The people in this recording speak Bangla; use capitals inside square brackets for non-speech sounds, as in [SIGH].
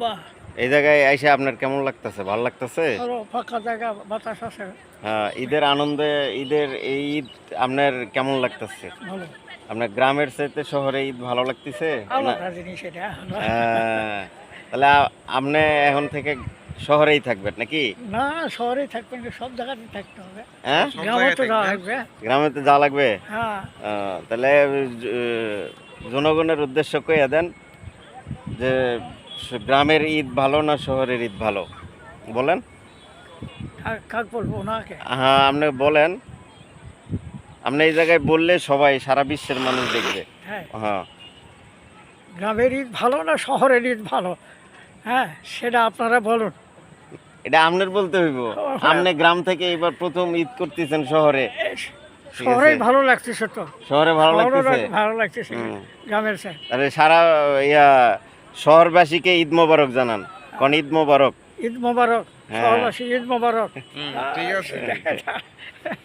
বাহ, এই জায়গায় এসে আপনার কেমন লাগতেছে? ভালো লাগতেছে? ফাঁকা জায়গা বাতাস আছে। হ্যাঁ ঈদের আনন্দে ঈদের এই ঈদ আপনার কেমন লাগতেছে? ভালো। আপনার গ্রামের চাইতে শহরে ঈদ ভালো লাগতেছে? হ্যাঁ, তাহলে আপনি এখন থেকে শহরেই থাকবেন নাকি? না শহরে থাকবেন সব জায়গাতে থাকতে হবে। হ্যাঁ? গ্রামে তো যাওয়া লাগবে। গ্রামে তো যাওয়া লাগবে? হ্যাঁ। তাহলে জনগণের উদ্দেশ্য কইয়া দেন যে গ্রামের ঈদ ভালো না শহরের ঈদ ভালো? বলেন। কাক- কাক বলব ওনাকে? হ্যাঁ আপনি বলেন। আপনি এই জায়গায় বললে সবাই সারা বিশ্বের মানুষ দেখবে। হ্যাঁ। হ্যাঁ। গ্রামের ঈদ ভালো না শহরের ঈদ ভালো? হ্যাঁ সেটা আপনারা বলুন। এটা আপনার বলতে হইব। হ্যাঁ। আপনি গ্রাম থেকে এবার প্রথম ঈদ করতেছেন শহরে। শহরে ভালো লাগতেছে তো শহরে ভালো লাগতেছে? ভালো লাগতেছে গ্রামের সারা ইয়া শহরবাসীকে ঈদ মোবারক জানান। কোন ঈদ মোবারক? ঈদ মোবারক হ্যাঁ। শহরবাসী ঈদ মোবারক। ঠিক আছে। [LAUGHS]